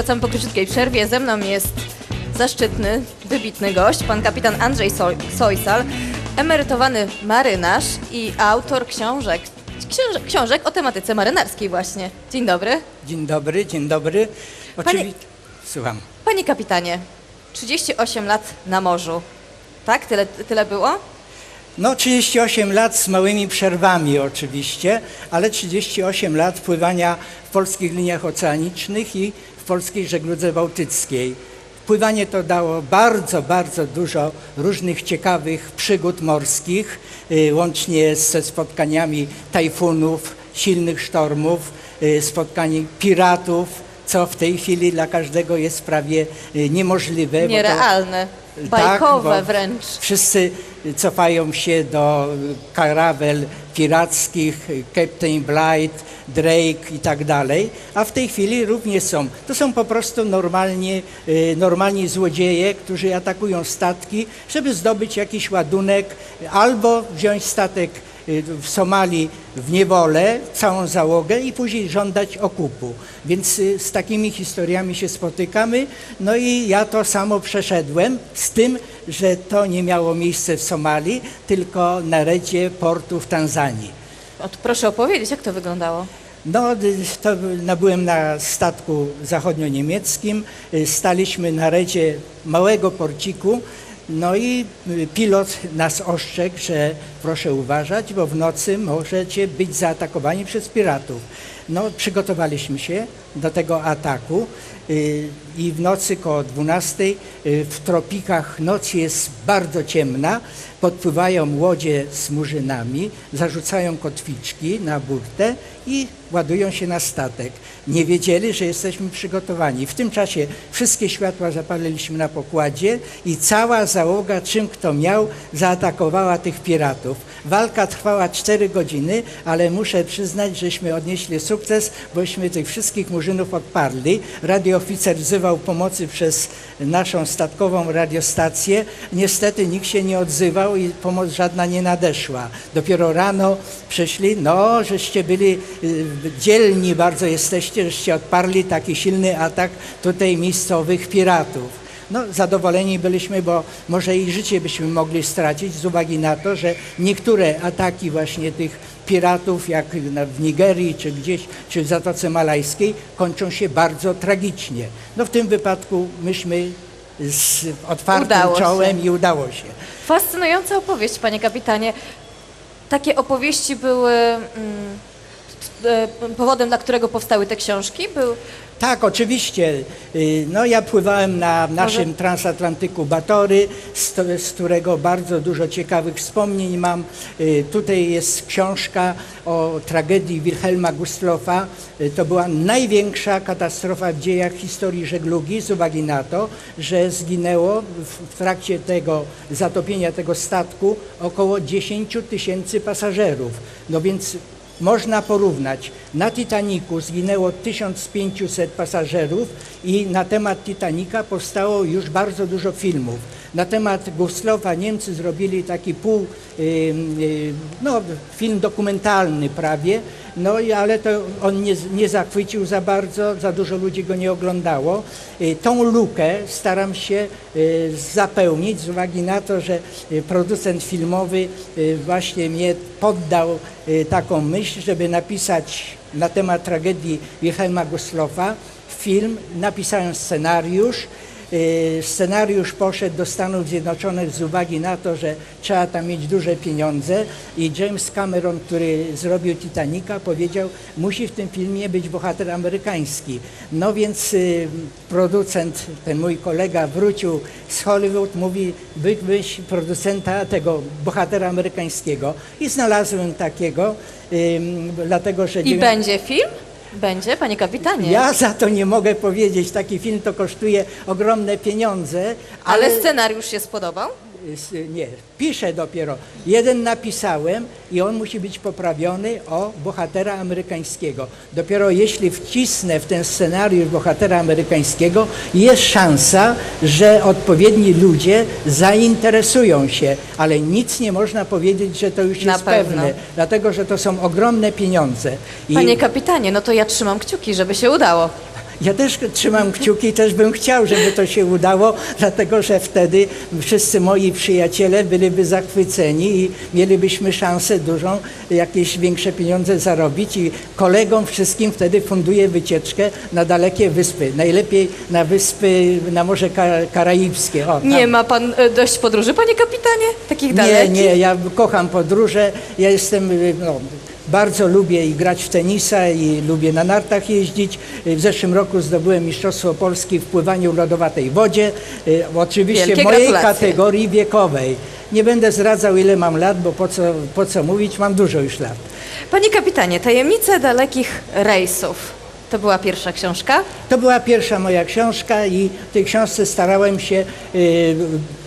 wracamy po króciutkiej przerwie. Ze mną jest zaszczytny, wybitny gość, pan kapitan Andrzej Soj- Sojsal, emerytowany marynarz i autor książek, książek, książek o tematyce marynarskiej właśnie. Dzień dobry. Dzień dobry, dzień dobry. Panie- Oczywi... Słucham. Panie kapitanie, 38 lat na morzu. Tak? Tyle, tyle było? No 38 lat z małymi przerwami oczywiście, ale 38 lat pływania w polskich liniach oceanicznych i polskiej żegludze bałtyckiej. Pływanie to dało bardzo, bardzo dużo różnych ciekawych przygód morskich, y, łącznie ze spotkaniami tajfunów, silnych sztormów, y, spotkani piratów, co w tej chwili dla każdego jest prawie y, niemożliwe. Nierealne, bajkowe bo wręcz. Wszyscy cofają się do karawel pirackich, Captain Blight, Drake i tak dalej, a w tej chwili również są. To są po prostu normalnie, y, normalni złodzieje, którzy atakują statki, żeby zdobyć jakiś ładunek albo wziąć statek w Somalii w niewolę, całą załogę i później żądać okupu. Więc y, z takimi historiami się spotykamy. No i ja to samo przeszedłem, z tym, że to nie miało miejsca w Somalii, tylko na redzie portu w Tanzanii. O, to proszę opowiedzieć, jak to wyglądało. No, y, to no, byłem na statku zachodnio-niemieckim, y, staliśmy na redzie małego porciku, no i y, pilot nas ostrzegł, że proszę uważać, bo w nocy możecie być zaatakowani przez piratów. No, przygotowaliśmy się do tego ataku y, i w nocy koło 12 y, w tropikach noc jest bardzo ciemna, podpływają łodzie z murzynami, zarzucają kotwiczki na burtę i ładują się na statek. Nie wiedzieli, że jesteśmy przygotowani. W tym czasie wszystkie światła zapaliliśmy na pokładzie i cała załoga, czym kto miał, zaatakowała tych piratów. Walka trwała 4 godziny, ale muszę przyznać, żeśmy odnieśli sukces, bośmy tych wszystkich murzynów odparli. Radiooficer wzywał pomocy przez naszą statkową radiostację. Niestety nikt się nie odzywał i pomoc żadna nie nadeszła. Dopiero rano przyszli, no, żeście byli y, dzielni bardzo jesteście, żeście odparli taki silny atak tutaj miejscowych piratów. No, zadowoleni byliśmy, bo może i życie byśmy mogli stracić z uwagi na to, że niektóre ataki właśnie tych piratów, jak w Nigerii czy gdzieś, czy w Zatoce Malajskiej, kończą się bardzo tragicznie. No w tym wypadku myśmy z otwartym Udało się. czołem i udało się. Fascynująca opowieść, panie kapitanie. Takie opowieści były mm, e, powodem, dla którego powstały te książki? Był Tak, oczywiście. Y, No, ja pływałem na naszym transatlantyku Batory, z, z którego bardzo dużo ciekawych wspomnień mam. Y, Tutaj jest książka o tragedii Wilhelma Gustlofa. Y, To była największa katastrofa w dziejach historii żeglugi z uwagi na to, że zginęło w, w trakcie tego zatopienia tego statku około 10 tysięcy pasażerów. No więc można porównać. Na Titaniku zginęło 1500 pasażerów i na temat Titanika powstało już bardzo dużo filmów. Na temat Gustlofa Niemcy zrobili taki pół, no, film dokumentalny prawie, no i ale to on nie, nie zachwycił za bardzo, za dużo ludzi go nie oglądało. Y, Tą lukę staram się y, zapełnić z uwagi na to, że y, producent filmowy właśnie mnie poddał taką myśl, żeby napisać na temat tragedii Wilhelma Gustlofa film. Napisałem scenariusz. Y, Scenariusz poszedł do Stanów Zjednoczonych z uwagi na to, że trzeba tam mieć duże pieniądze i James Cameron, który zrobił Titanica, powiedział, musi w tym filmie być bohater amerykański. No więc y, producent, ten mój kolega wrócił z Hollywood, mówi, wy, wyś producenta tego bohatera amerykańskiego i znalazłem takiego, dlatego że... i będzie film? Będzie, panie kapitanie. ja za to nie mogę powiedzieć. Taki film to kosztuje ogromne pieniądze, Ale ale, scenariusz się spodobał? Nie, piszę dopiero. Jeden napisałem i on musi być poprawiony o bohatera amerykańskiego. Dopiero jeśli wcisnę w ten scenariusz bohatera amerykańskiego, jest szansa, że odpowiedni ludzie zainteresują się, ale nic nie można powiedzieć, że to już Na jest pewno. pewne, dlatego że to są ogromne pieniądze. I Panie kapitanie, no to ja trzymam kciuki, żeby się udało. Ja też trzymam kciuki i też bym chciał, żeby to się udało, dlatego że wtedy wszyscy moi przyjaciele byliby zachwyceni i mielibyśmy szansę dużą, jakieś większe pieniądze zarobić i kolegom wszystkim wtedy funduję wycieczkę na dalekie wyspy. Najlepiej na wyspy, na Morze Ka- Karaibskie. O. Nie ma pan e, dość podróży, panie kapitanie? Takich Nie, dalekich? nie, ja kocham podróże. Ja jestem, y, no, bardzo lubię i grać w tenisa i lubię na nartach jeździć. Y, W zeszłym roku zdobyłem Mistrzostwo Polski w pływaniu w lodowatej wodzie. Y, Oczywiście Wielkie w mojej gratulacje. kategorii wiekowej. Nie będę zdradzał ile mam lat, bo po co, po co mówić, mam dużo już lat. Panie kapitanie, Tajemnice dalekich rejsów. To była pierwsza książka. To była pierwsza moja książka i w tej książce starałem się... y,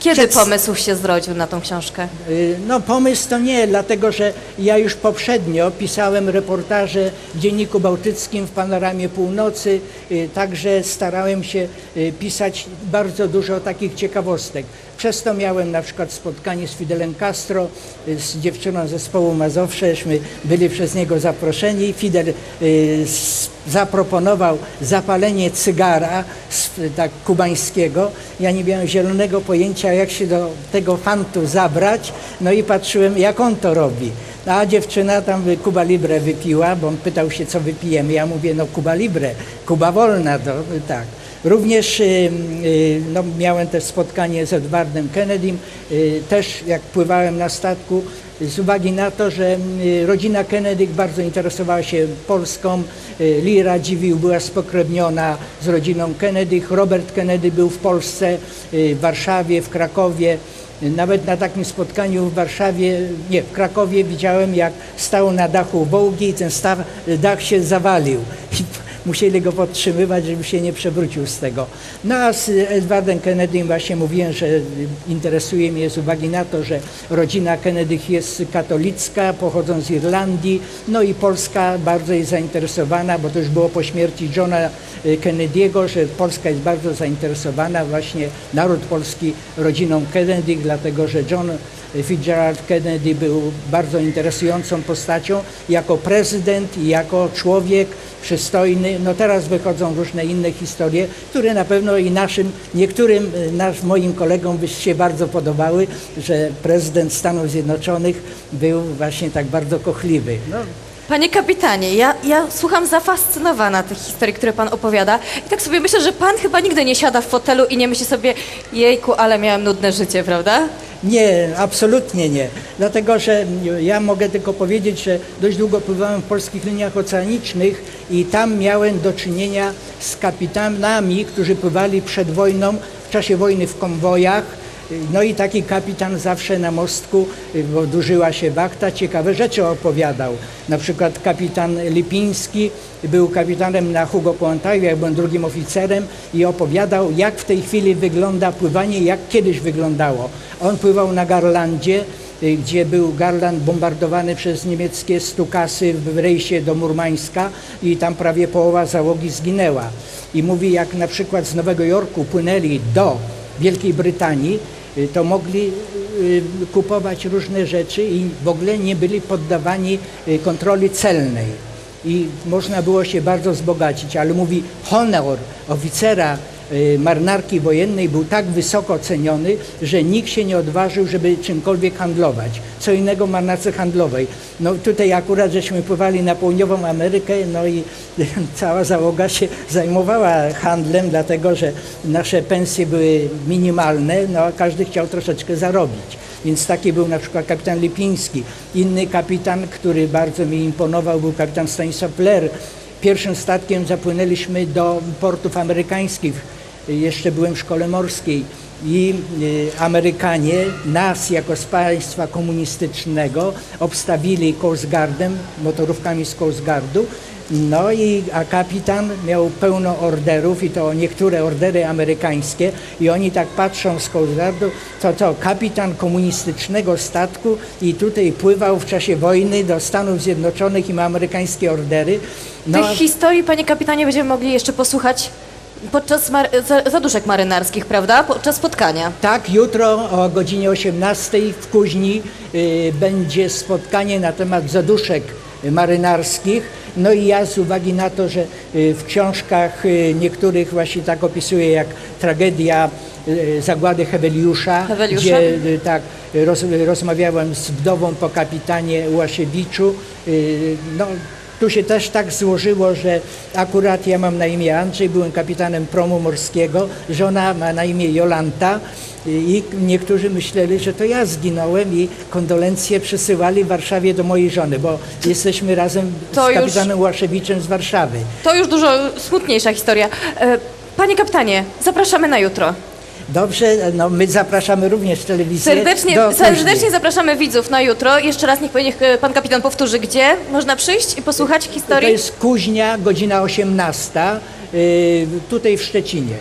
Kiedy przedst- pomysł się zrodził na tą książkę? Y, No pomysł to nie, dlatego że ja już poprzednio pisałem reportaże w Dzienniku Bałtyckim, w Panoramie Północy, y, także starałem się y, pisać bardzo dużo takich ciekawostek. Przez to miałem na przykład spotkanie z Fidelem Castro, y, z dziewczyną zespołu Mazowsześmy, byli przez niego zaproszeni. Fidel y, zaproponował zapalenie cygara tak, kubańskiego. Ja nie miałem zielonego pojęcia, jak się do tego fantu zabrać, no i patrzyłem, jak on to robi. A dziewczyna tam Kuba Libre wypiła, bo on pytał się, co wypijemy. Ja mówię, no Kuba Libre, Kuba Wolna, to tak. Również y, y, no, miałem też spotkanie z Edwardem Kennedym, y, też jak pływałem na statku, z uwagi na to, że rodzina Kennedy bardzo interesowała się Polską, y, Lira Dziwił była spokrewniona z rodziną Kennedy, Robert Kennedy był w Polsce, y, w Warszawie, w Krakowie. Nawet na takim spotkaniu w Warszawie, nie, w Krakowie widziałem, jak stał na dachu Wołgi i ten dach się zawalił. I musieli go podtrzymywać, żeby się nie przewrócił z tego. No a z Edwardem Kennedym właśnie mówiłem, że interesuje mnie z uwagi na to, że rodzina Kennedych jest katolicka, pochodzą z Irlandii, no i Polska bardzo jest zainteresowana, bo to już było po śmierci Johna y, Kennedy'ego, że Polska jest bardzo zainteresowana właśnie naród polski rodziną Kennedy, dlatego że John Fitzgerald Kennedy był bardzo interesującą postacią jako prezydent i jako człowiek przystojny. No teraz wychodzą różne inne historie, które na pewno i naszym, niektórym y, nasz, moim kolegom by się bardzo podobały, że prezydent Stanów Zjednoczonych był właśnie tak bardzo kochliwy. No, Panie kapitanie, ja, ja słucham zafascynowana tych historii, które pan opowiada i tak sobie myślę, że pan chyba nigdy nie siada w fotelu i nie myśli sobie, jejku, ale miałem nudne życie, prawda? Nie, absolutnie nie. Dlatego, że ja mogę tylko powiedzieć, że dość długo pływałem w polskich liniach oceanicznych i tam miałem do czynienia z kapitanami, którzy pływali przed wojną, w czasie wojny w konwojach. No i taki kapitan zawsze na mostku, bo dużyła się wachta, ciekawe rzeczy opowiadał. Na przykład kapitan Lipiński był kapitanem na Hugo Pontaju, ja byłem drugim oficerem i opowiadał, jak w tej chwili wygląda pływanie, jak kiedyś wyglądało. On pływał na Garlandzie, y, gdzie był Garland bombardowany przez niemieckie stukasy w rejsie do Murmańska i tam prawie połowa załogi zginęła. I mówi, jak na przykład z Nowego Jorku płynęli do Wielkiej Brytanii, y, to mogli y, kupować różne rzeczy i w ogóle nie byli poddawani y, kontroli celnej. I można było się bardzo wzbogacić, ale mówi, honor oficera y, marynarki wojennej był tak wysoko ceniony, że nikt się nie odważył, żeby czymkolwiek handlować. Co innego marynarce handlowej. No tutaj akurat żeśmy pływali na południową Amerykę, no i cała załoga się zajmowała handlem, dlatego że nasze pensje były minimalne, no a każdy chciał troszeczkę zarobić. Więc taki był na przykład kapitan Lipiński. Inny kapitan, który bardzo mi imponował, był kapitan Stanisław Ler. Pierwszym statkiem zapłynęliśmy do portów amerykańskich. Jeszcze byłem w szkole morskiej i y, Amerykanie nas jako z państwa komunistycznego obstawili Coast Guardem, motorówkami z Coast Guardu. No i a kapitan miał pełno orderów i to niektóre ordery amerykańskie i oni tak patrzą z Coast Guardu, to co, kapitan komunistycznego statku i tutaj pływał w czasie wojny do Stanów Zjednoczonych i ma amerykańskie ordery. No, Tych historii, panie kapitanie, będziemy mogli jeszcze posłuchać podczas mar- za- zaduszek marynarskich, prawda? Podczas spotkania. Tak, jutro o godzinie 18 w Kuźni y, będzie spotkanie na temat zaduszek marynarskich No i ja z uwagi na to, że y, w książkach y, niektórych właśnie tak opisuję jak tragedia y, zagłady Heweliusza, Heweliusza? gdzie y, tak roz, rozmawiałem z wdową po kapitanie Łasiewiczu. Y, No, tu się też tak złożyło, że akurat ja mam na imię Andrzej, byłem kapitanem promu morskiego, żona ma na imię Jolanta i niektórzy myśleli, że to ja zginąłem i kondolencje przesyłali w Warszawie do mojej żony, bo jesteśmy razem To z już- kapitanem Łaszewiczem z Warszawy. To już dużo smutniejsza historia. E, Panie kapitanie, zapraszamy na jutro. Dobrze, no my zapraszamy również telewizję Serdecznie, do serdecznie zapraszamy widzów na jutro. Jeszcze raz niech, niech e, pan kapitan powtórzy, gdzie można przyjść i posłuchać To historii. jest Kuźnia, godzina 18, y, tutaj w Szczecinie.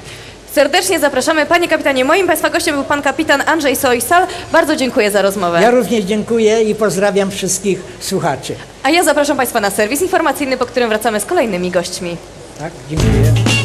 Serdecznie zapraszamy. Panie kapitanie, moim państwa gościem był pan kapitan Andrzej Sojsal. Bardzo dziękuję za rozmowę. Ja również dziękuję i pozdrawiam wszystkich słuchaczy. A ja zapraszam państwa na serwis informacyjny, po którym wracamy z kolejnymi gośćmi. Tak, dziękuję.